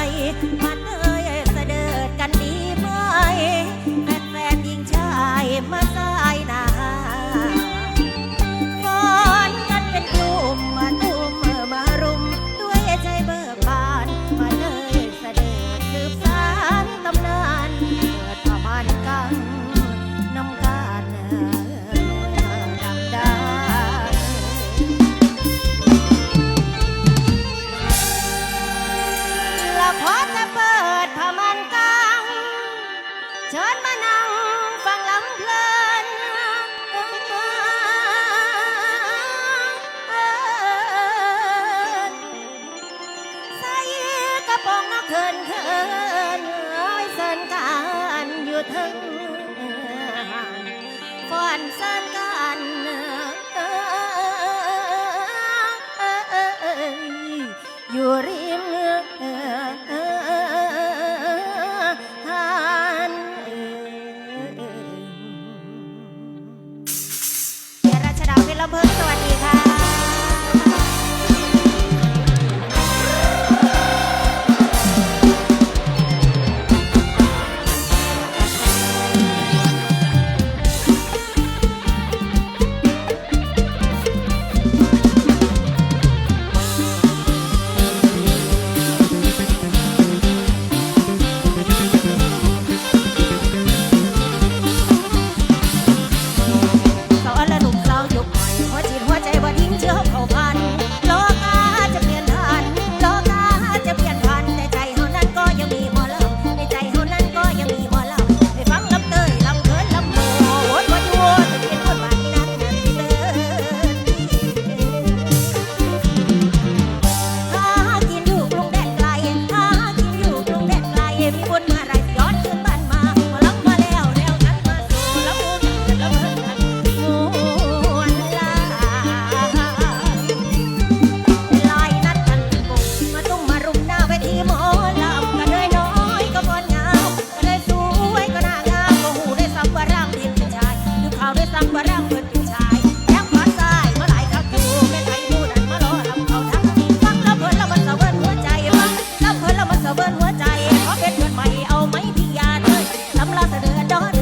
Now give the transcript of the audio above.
วใจมันเทั้งฟันซ่นกันอยู่ริมลำเพลินสวัสดี dot